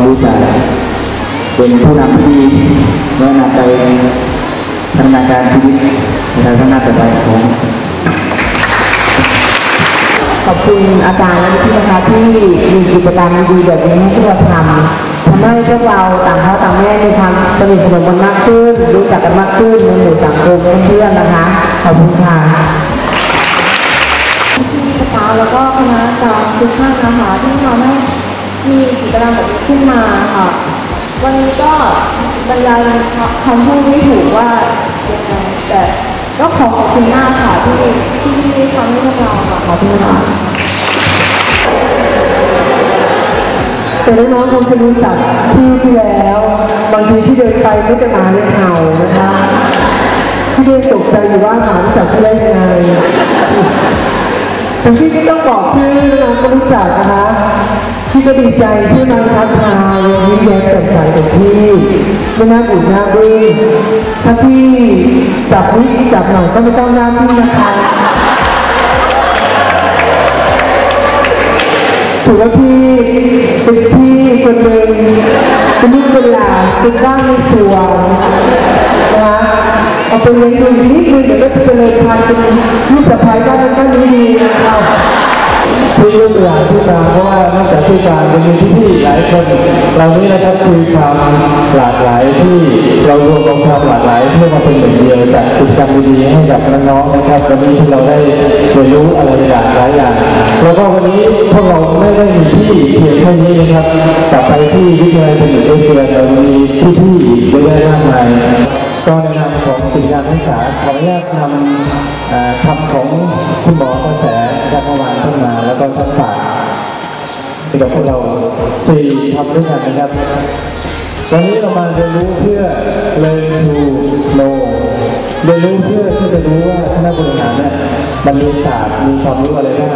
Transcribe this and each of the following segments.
รู้จักเป็นผู้นำที่ดีและนำไปพัฒนาการชีวิตในทางข้างหน้าต่อไปของขอบคุณอาจารย์และพี่นะคะที่มีกิจกรรมดีแบบนี้ให้พวกเราทำทำให้พวกเราต่างพ่อต่างแม่มีความสนิทสนมกันมากขึ้น รู้จักกันมากขึ้นในหมู่สังคมเพื่อนๆนะคะ ขอบคุณค่ะที่สตาแล้วก็คณะอาจารย์ทุกท่านนะคะที่ทำให้ มีกิจกรรมแบบนี้ขึ้นมาค่ะ วันนี้ก็บรรยายคำพูดไม่ถูกว่ายังไงแต่ก็ขอขอบคุณมากค่ะที่ที่ที่ทำให้พวกเราค่ะขอบคุณค่ะแต่น้องๆคงจะรู้จักที่ที่แล้วบางทีที่เดินไปไม่จะมาเลยเห่านะคะที่เดินตกใจอยู่ว่าหาจักที่ได้ยังไง แต่พี่ก็ต้องบอกชื่อน้องก็รู้จักนะคะพี่ก็ดีใจที่มาทักทายยิ้มแย้มแจ่มใสกับพี่ไม่น่าบุญน่าบึ้งถ้าพี่จับนิดจับหน่อยก็ไม่ต้องหน้าพี่นะคะถือว่าพี่เป็นพี่คนหนึ่งเป็นลูกเป็นหลานเป็นบ้านในสวนนะคะเอาไปเลี้ยงดูอีกนิดนึงเดี๋ยวก็จะเจริญพันธุ์เป็นลูกสะใภ้บ้านนั้นบ้านนี้ดี นะคะที่ลูกานที่มาเพราะว่านอกจากที่การยังมีพี่ๆหลายคนเหล่านี้นะครับคือความหลากหลายที่เรารวมอาความหลากหลายเพื่อมาเป็นหนึ่งเดียวจากกิจกรรมดีๆให้กับน้องๆนะครับวันนี้ที่เราได้เรียนรู้อะไรหลากหลายอย่างแล้วก็วันนี้พวกเราไม่ได้มีที่เพียงแค่นี้นะครับกลับไปที่วิทยาลัยเป็นหนึ่งเดือนเรามีพี่ๆอีกเยอะแยะมากมายก็ในนามของกิจการศึกษาขออนุญาตนำคำของคุณหมอกระแส จากเมื่อวานขึ้นมาแล้วก็ท่านฝากที่กับพวกเราสี่ทำด้วยกันนะครับวันนี้เรามาเรียนรู้เพื่อ learn to know เรียนรู้เพื่อที่จะรู้ว่าคณะบริหารเนี่ยมันมีศาสตร์มีความรู้อะไรบ้าง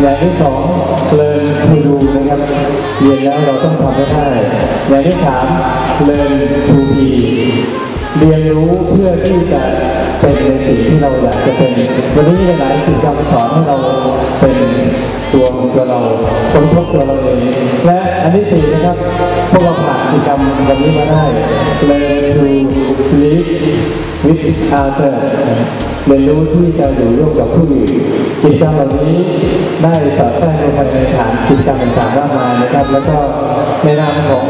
อย่างที่สอง learn to do นะครับเรียนแล้วเราต้องทำให้ได้อย่างที่สาม learn to be เรียนรู้เพื่อที่จะ เป็นในสิ่งที่เราอยากจะเป็น วันนี้หลายๆกิจกรรมสอนให้เราเป็นตัวของตัวเราคนพบตัวเราเองและอันที่สี่นะครับพวกเราผ่านกิจกรรมวันนี้มาได้ Learn to live with others เรียนรู้ที่จะอยู่ร่วมกับผู้อื่นกิจกรรมเหล่านี้ได้สอดแทรกลงไปในฐานกิจกรรมต่างๆมากมายนะครับ แล้วก็ในนามของ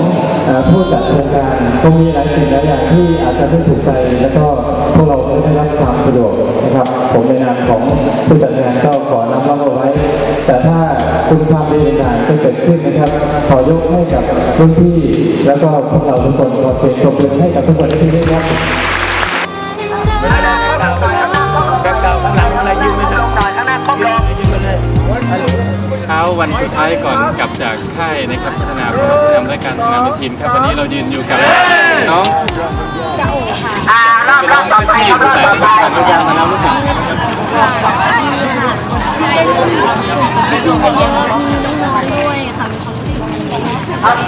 ผู้จัดโครงการคงมีหลายสิ่งหลายอย่างที่อาจจะไม่ถูกใจแล้วก็พวกเราไม่ได้รับความสะดวกนะครับ ผมในนามของผู้จัดงานก็ขอนำรับเอาไว้ แต่ถ้าคุณความดีต่างๆก็เกิดขึ้นนะครับ ขอยกให้กับรุ่นพี่ แล้วก็พวกเราทุกคนขอเสียงปรบมือให้กับทุกคนที่นี่ครับ วันสุดท้ายก่อนกลับจากค่ายนะครับพัฒนาผู้นำและการทำงานเป็นทีมครับวันนี้เรายืนอยู่กับน้องจะโอค่ะเป็นน้องที่สงสัยประสบการณ์การมาแล้วรู้สึกยังไงบ้างครับที่ได้ร่วมงานที่ดูไปเยอะมีน้องๆด้วยค่ะมีความสุข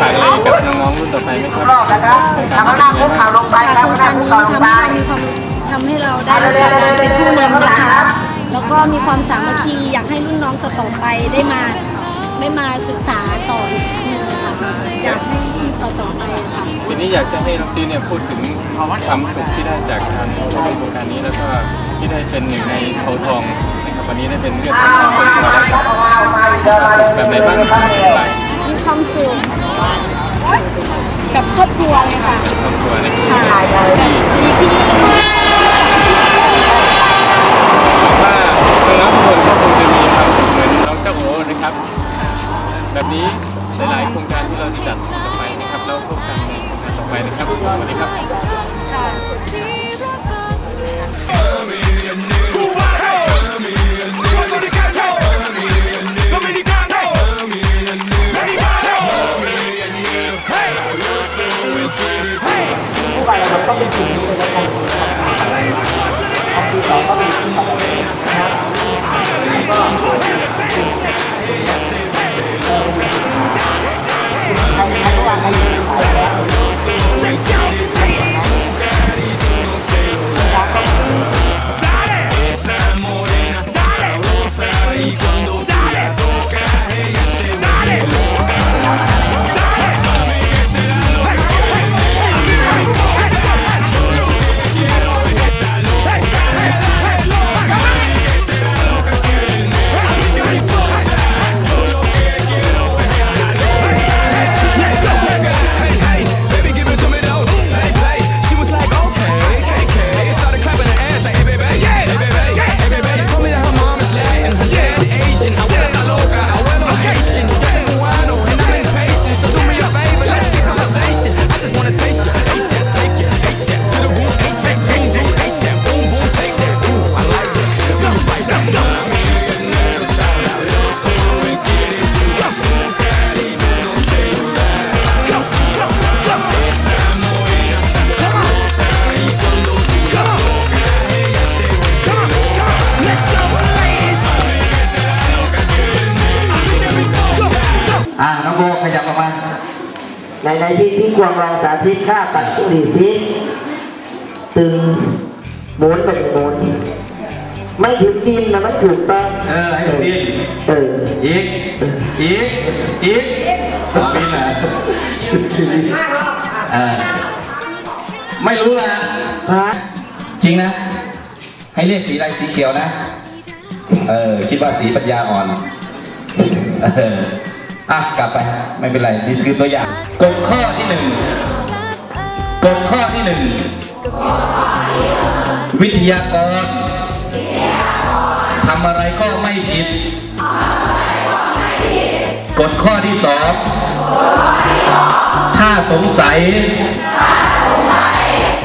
ฝากอะไรกับน้องๆรุ่นต่อไปไหมครับในการทำงานค่ะโครงการนี้ทำให้เรามีความทำให้เราได้รู้จักการเป็นผู้นำนะคะแล้วก็มีความสามัคคีอยากให้รุ่นน้องต่อๆไปได้มา ได้มาศึกษาต่ออีกทีนึงค่ะอยากให้ต่อๆไปค่ะทีนี้อยากจะให้น้องตีเนี่ยพูดถึงความสุขที่ได้จากการเข้าร่วมโครงการนี้แล้วก็ที่ได้เป็นหนึ่งในเขาทองนะครับวันนี้ได้เป็นเลือดของเราเป็นตัวแรกแบบไหนบ้างครับมีความสุขกับครอบครัวเลยค่ะครอบครัวนะคค่ะรับที่มีพี่ว่าน้องๆทุกคนก็คงจะมีความสุขเหมือนน้องเจ้าโอนะครับ แบบนี้หลายๆโครงการที่เราจะจัดต่อไปนะครับแล้วพบกันในโครงการต่อไปนะครับสวัสดีครับค่ะ Dale, ในในพี่พี่ควงลองสาธิตค่าปัดจุลีซิตึงหมุนไปหมุนไม่ถึงดินนะมันถูกต้องเออให้ถึงดินเอออีกอีกอีกถึงปีนเหรอเออไม่รู้นะฮะจริงนะ ให้เรียกสีอะไรสีเขียวนะ เออ คิดว่าสีปัญญาอ่อนเอะกลับไปไม่เป็นไรนี่คือตัวอย่างกฎข้อที่หนึ่งกฎข้อที่หนึ่งวิทยากรทำอะไรก็ไม่ผิดกฎข้อที่สองถ้าสงสัย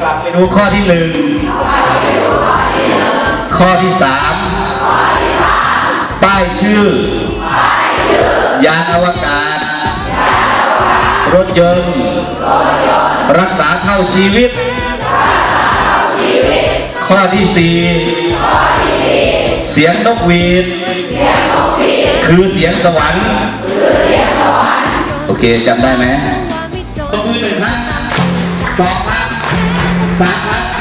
กลับไปดูข้อที่หนึ่งข้อที่สามป้ายชื่อ ยานอวกาศ รถยนต์ รักษาเท่าชีวิต ข้อที่สี่เสียงนกหวีด คือเสียงสวรรค์ โอเคจำได้ไหมตบมือหนึ่งครั้งสองครั้งสามครั้ง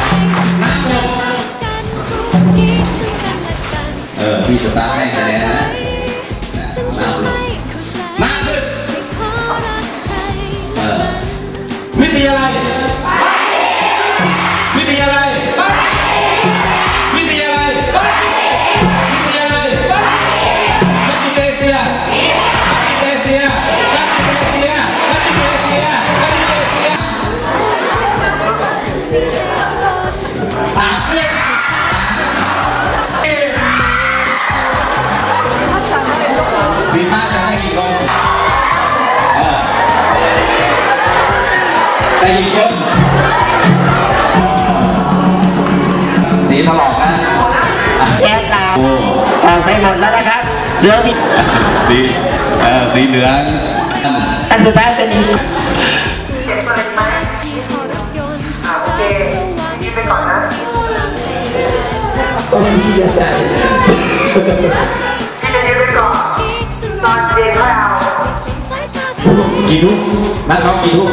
ให้กี่คนแต่กี่คนสีถลอกนะแก๊สลาวโอ้ออกไปหมดแล้วนะครับเหลือที่สีเออสีเหลืองอันสุดท้ายเป็นอีกโอ้ยพี่จะใส่ กี่ลูกนักร้องกี่ลูก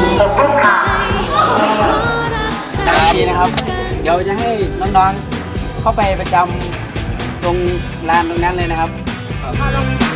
ดีนะครับ เดี๋ยวจะให้น้องๆเข้าไปประจำตรงลานตรงนั้นเลยนะครับมาลง